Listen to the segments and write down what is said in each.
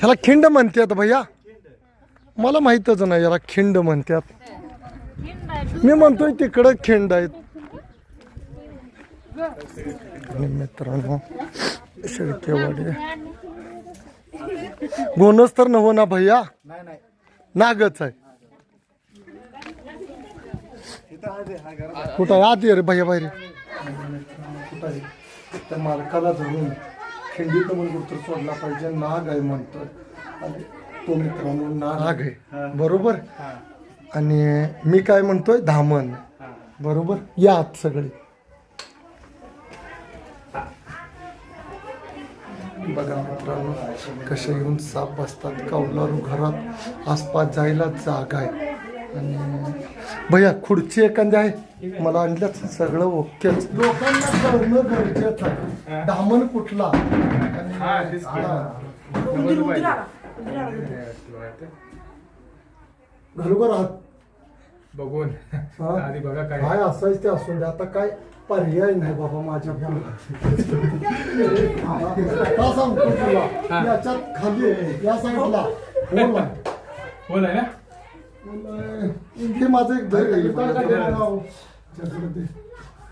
ह्याला खिंड म्हणतात भैया. मला माहीतच नाही याला खिंड म्हणतात मी म्हणतोय तिकडं खिंड आहेत. आणि मित्रांनो शेळकेवाडी बोनस तर नव्ह ना भैया? नागच आहे. कुठं आत ये रे भैया बाहेर मालकाला धरून. खिंडीत म्हणून कुठं सोडला पाहिजे नाग आहे म्हणतोय. आणि तो मित्रांनो नाग आहे. बरोबर? आणि मी काय म्हणतोय? धामण. बरोबर? या आत सगळे. बघा मित्रांनो कसे येऊन साप बसतात कौलारू घरात आसपास जायला जागा आहे. आणि भैया खुर्ची एखादी आहे? मला आणल्याच सगळं ओकेच लोकांना कळणं गरजेचं आहे. डामन कुठला? हा. घालू का. राहत बघून. हा? आधी बघा काय. काय असायच ते असून दे आता काय पर्याय नाही बाबा माझ्या सांगतो तुला. याच्यात खाली या साईडला. होल आहे. बोल आहे ना? ते माझं एक घर.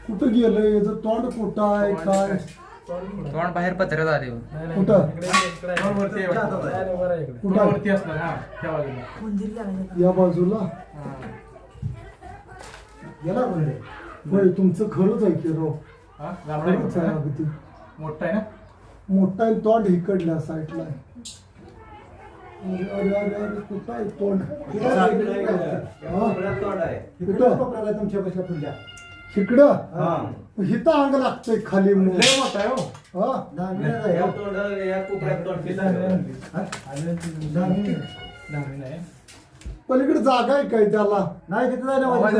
कुठं गेलंय? याचं तोंड कुठं आहे? काय? तोंड बाहेर पत्र्यात आले. कुठं? हा या बाजूला? हा. गेला म्हणजे तुमचं खरंच आहे की राव? हा लांबडा आहे खरंच आहे मोठा. अगदी. मोठा आहे ना? मोठा आहे तोंड इकडल्या साईडला आहे. तोंड हा? तुमच्या पैसा इकडं हिथं अंग लागतंय खाली म्हणून. लय मोठा आहे हो. हा? पलीकडे जागा आहे काय त्याला? नाही तिथे जायला वादी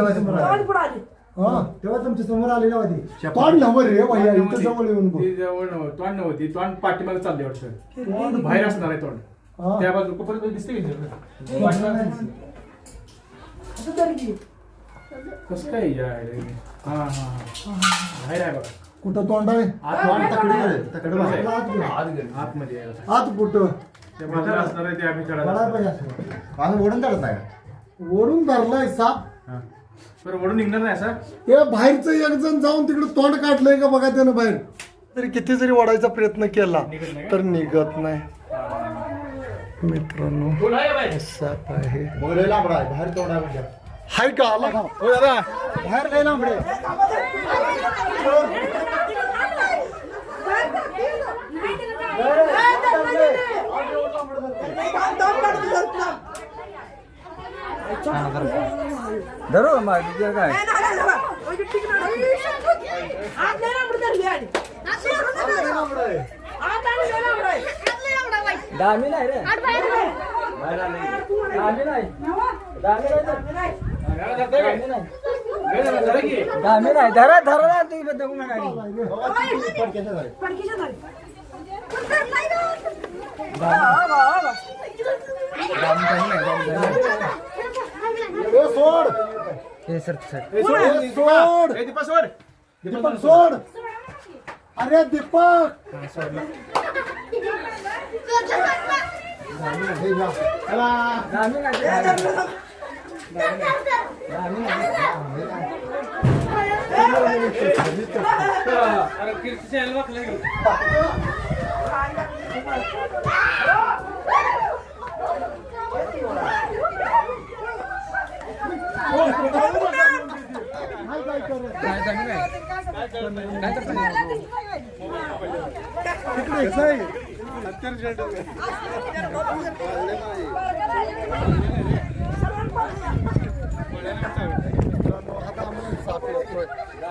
हा. तेव्हा तुमच्यासमोर आलेली वादी तोंड नवर रे भैया इथं जवळ येऊन बघ. ती जवळ नव्हती. तोंड नव्हती. तोंड पाठीमागे चालली वाटतं. तोंड बाहेर असणार आहे तोंड. त्या बाजू कुठपर्यंत दिसते की नाही? कसं काय या रे? हा हा हा बाहेर आहे बघा कुठं तोंड आहे आत तोंड आत- तकडे गेले, तकडे आत- बाजूला आत गेले. आत गेले. आतमध्ये आहे. आत कुठं त्या बाजूला असणार आहे ते आम्ही बघायला कळायला पाहिजे असं. आम्ही ओढून काढत नाही ओढून धरलाय साप हा. बरं ओढून निघणार नाही असं ते बाहेरचं एक जण जाऊन तिकडे तोंड काढलंय का बघा त्यानं बाहेर तरी किती जरी ओढायचा प्रयत्न केला? तर निघत नाही मित्रांनो. साप आहे. मग बाहेर तोंड म्हणजे. हाय का? आला? हो दादा. बाहेर लय लांबडे. धरू काय? दामी नाही रे. दामी नाही. दामी नाही दामी नाही. धरा धरा ना तुम्ही बद्दल सोड. हे सर सर सोड, सोड. सोड. अरे दीपक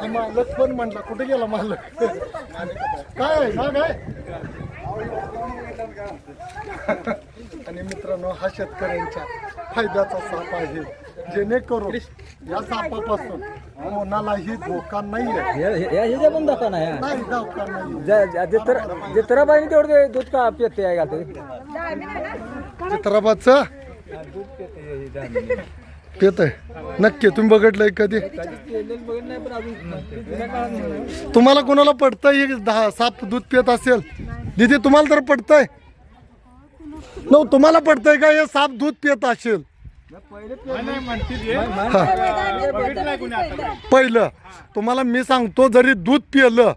मालक पण म्हणला कुठे गेला मालक काय ना काय आणि मित्रांनो हा शेतकऱ्यांच्या फायद्याचा साप आहे. जेणेकरून या सापापासून कोणालाही धोका हे पण धोका नाही हा. धोका नाही जे- जे- जे तर जे तर बाईने तेवढं दूध का पिते आहे का ते चित्राबाचं पेत नक्की तुम्ही बघितलंय कधी? तुम्हाला कोणाला पडतंय हे दहा साप दूध पित असेल? दिदी तुम्हाला तर पडतंय. न तुम्हाला पडतंय का हे साप दूध पित असेल? पहिलं तुम्हाला मी सांगतो जरी दूध पिलं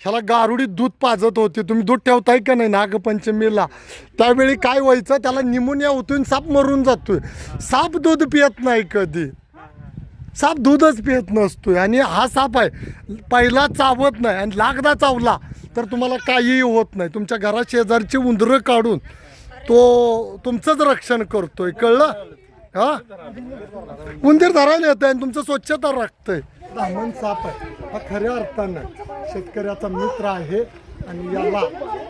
ह्याला गारुडी दूध पाजत होती. तुम्ही दूध ठेवताय का नाही? नागपंचमीला. त्यावेळी काय व्हायचं? त्याला निमोनिया होतोय साप मरून जातोय. साप दूध पियत नाही कधी. साप दूधच पियत नसतोय. आणि हा साप आहे. पहिला चावत नाही. आणि लागदा चावला तर तुम्हाला काहीही होत नाही. तुमच्या घरात शेजारची उंदरं काढून तो तुमचंच रक्षण करतोय. कळलं? हा? उंदीर धरायला येत आणि तुमचं स्वच्छता राखतंय. ब्राह्मण साप आहे. हा खऱ्या अर्थानं शेतकऱ्याचा मित्र आहे आणि याला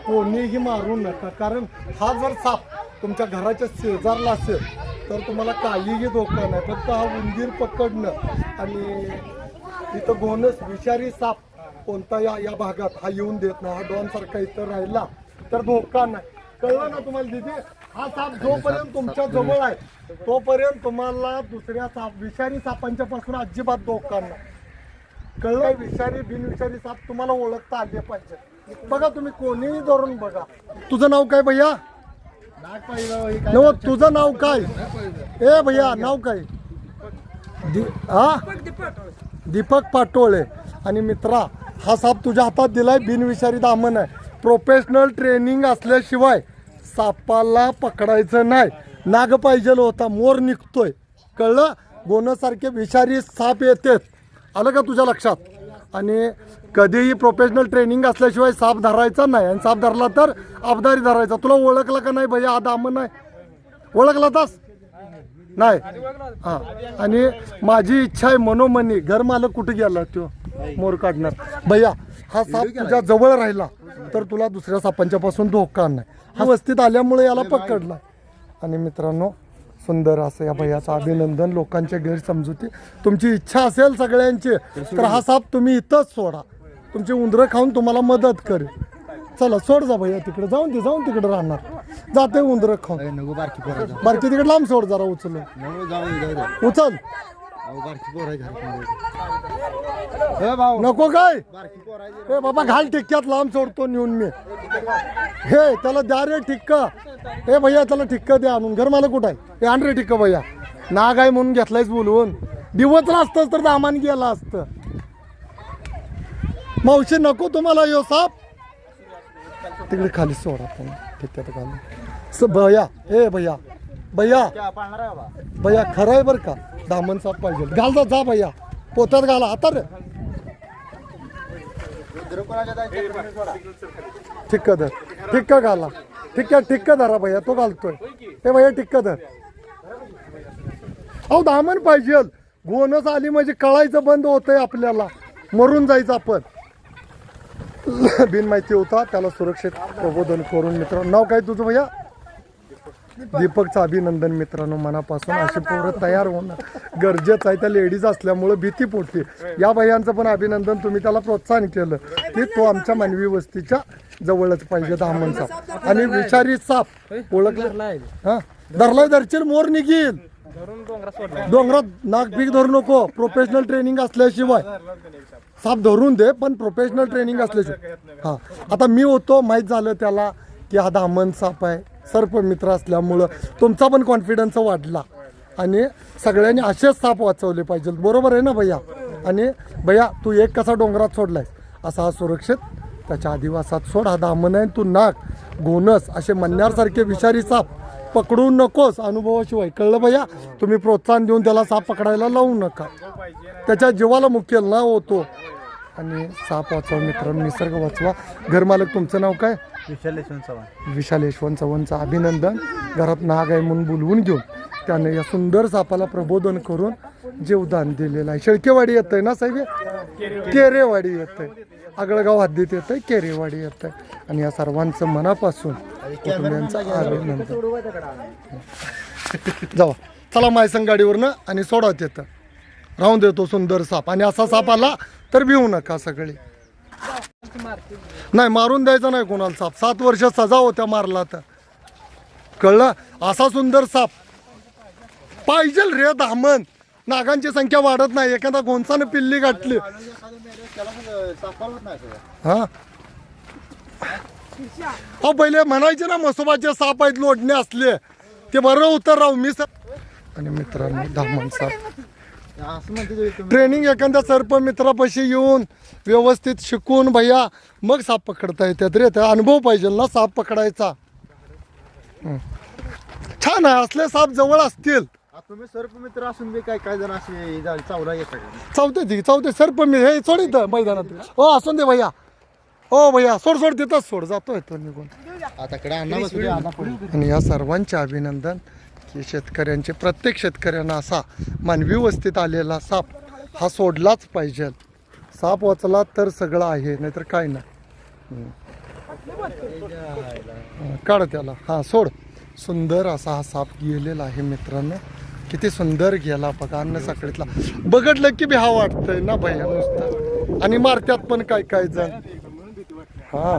कोणीही मारू नका. कारण हा जर साप तुमच्या घराच्या शेजारला असेल तर तुम्हाला काहीही धोका नाही. फक्त हा उंदीर पकडणं आणि इथं गोनस विषारी साप कोणता या या भागात हा येऊन देत नाही. हा डॉनसारखा इथं राहिला तर धोका नाही. कळलं ना तुम्हाला दिदी? हा साप जोपर्यंत तुमच्या जवळ आहे तोपर्यंत तुम्हाला दुसऱ्या साप विषारी सापांच्या पासून अजिबात धोका नाही. कळलं? विषारी बिनविषारी साप तुम्हाला ओळखता आले पाहिजे बघा तुम्ही कोणीही धरून बघा. तुझं नाव काय भैया? हे तुझं नाव काय? ए भैया नाव काय? दि- हा? दीपक पाटोळे. आणि मित्रा हा साप तुझ्या हातात दिलाय बिनविषारी दामन आहे. प्रोफेशनल ट्रेनिंग असल्याशिवाय सापाला पकडायचं नाही. नाग पाहिजेल होता मोर निघतोय. कळलं? गोनसारखे विषारी साप येतात. आलं का तुझ्या लक्षात? आणि कधीही प्रोफेशनल ट्रेनिंग असल्याशिवाय साप धरायचा नाही. आणि साप धरला तर आबदारी धरायचा. तुला ओळखलं का नाही भैया? हा दामन ओळखला तास? नाही. हां. आणि माझी इच्छा आहे मनोमनी. घर मालक कुठे गेला तो? मोर काढणार. भैया हा साप तुझ्या जवळ राहिला तर तुला दुसऱ्या सापांच्या पासून धोका नाही. हा वस्तीत आल्यामुळे याला पकडला. आणि मित्रांनो सुंदर असं या भैयाचं अभिनंदन लोकांच्या गैरसमजुती. तुमची इच्छा असेल सगळ्यांची तर हा साप तुम्ही इथंच सोडा. तुमची उंदरं खाऊन तुम्हाला मदत करेल. चला सोड जा भैया तिकडे. जाऊन ते जाऊन तिकडे राहणार. जाते उंदरं खाऊन. बारकी तिकडे लांब सोड जरा दे, दे. उचल. हे नको काय? ए बाबा घाल टिक्क्यात लांब सोडतो नेऊन मी. हे त्याला द्या रे टिक्का ए भैया त्याला टिक्का द्या. आणून घर मला कुठं आहे? हे आण रे टिक्का भैया. नाग आहे म्हणून घेतलायच बोलवून दिवसला असतंच तर दामान गेला असतं. मावशी नको तुम्हाला यो साप. तिकडे खाली सोडा पण टिक्क्यात घालून. स भैया ए भैया. भैया. भैया खरं आहे बरं का? दामन साप पाहिजे घाल जा जा भैया. पोत्यात घाला. आता रे. ठिक्क धर. ठिक्क घाला. ठिक्क ठिक्क धरा भैया. तो घालतोय. हे भैया ठिक्क धर. अहो दामन पाहिजे. गोनस आली म्हणजे कळायचं बंद होतंय आपल्याला. मरून जायचं आपण. बिन माहिती होता. त्याला सुरक्षित प्रबोधन करून मित्र नाव काय तुझं भैया? दीपकचं अभिनंदन मित्रांनो मनापासून अशी पोरं तयार होणं गरजेचं आहे. त्या लेडीज असल्यामुळं भीती पोटते या भैयांचं पण अभिनंदन तुम्ही त्याला प्रोत्साहन केलं. की तो आमच्या मानवी वस्तीच्या जवळच पाहिजे दामन साप आणि विषारी साप. ओळखलं? हा? धरलाय धरशील मोर निघील. डोंगरात नागपीक धरू नको. प्रोफेशनल ट्रेनिंग असल्याशिवाय. साप धरून दे पण प्रोफेशनल ट्रेनिंग असल्याशिवाय. हा. आता मी होतो माहीत झालं त्याला की हा दामन साप आहे. सर्प मित्र असल्यामुळं तुमचा पण कॉन्फिडन्स वाढला. आणि सगळ्यांनी असेच साप वाचवले पाहिजेत. बरोबर आहे ना भैया? आणि भैया तू एक कसा डोंगरात सोडलाय असा हा सुरक्षित त्याच्या आदिवासात सोड. हा दामन आहे तू नाक घोणस असे मन्यारसारखे विषारी साप पकडू नकोस. अनुभवाशिवाय. कळलं भैया? तुम्ही प्रोत्साहन देऊन त्याला साप पकडायला लावू नका. त्याच्या जीवाला मुख्य ना होतो आणि साप वाचवा मित्रांनो निसर्ग वाचवा. घरमालक तुमचं नाव काय? विशाल यशवंत चव्हाण. विशाल यशवंत चव्हाणचं अभिनंदन. घरात नाग आहे म्हणून बोलवून घेऊन त्याने या सुंदर सापाला प्रबोधन करून जीवदान दिलेलं आहे. शेळकेवाडी येत आहे ना साहेब? केरेवाडी येत आहे आगळगाव हद्दीत येत आहे केरेवाडी येत आहे आणि या सर्वांचं मनापासून कुटुंबियांचं अभिनंदन. जावा. चला मायसंग गाडीवरनं आणि सोडा येतं. राहून देतो सुंदर साप. आणि असा साप आला तर भिवू नका सगळे. नाही मारून द्यायचा नाही कोणाला साप. सात वर्ष सजा होत्या मारला तर. कळलं? असा सुंदर साप. पाहिजे रे दामन नागांची संख्या वाढत नाही. एखादा गोंसानं पिल्ली गाठली. हा? अहो पहिले म्हणायचे ना मसोबाचे साप आहेत लोडणे असले. ते बरं उतर राहू मी सर आणि मित्रांनो धामण साप. असं म्हणते ते तुम्ही ट्रेनिंग एखाद्या सर्प मित्रापाशी येऊन व्यवस्थित शिकून भैया मग साप पकडता येतात रे. त्या अनुभव पाहिजे ना साप पकडायचा. हं. छान आहे असले साप जवळ असतील. आता तुम्ही सर्प मित्र असून बी काय काय जण असे जा- चावला येतात चौथे ती चौथे सर्प मी हे सोड इथं मैदानात. हो असून दे भैया. हो भैया सोड सोड तिथंच सोड. जातोय तो निघून. आता कडे. आणि या सर्वांचे अभिनंदन. की शेतकऱ्यांचे प्रत्येक शेतकऱ्यांना असा मानवी वस्तीत आलेला साप हा सोडलाच पाहिजे. साप वाचला तर सगळं आहे नाहीतर काय नाही. काढ त्याला. हा सोड. सुंदर असा हा साप गेलेला आहे मित्रांनो. किती सुंदर गेला बघा अन्न साखळीतला बघडलं की बी हा वाटतंय ना भैया नुसतं. आणि मारत्यात पण काय काय जण हा.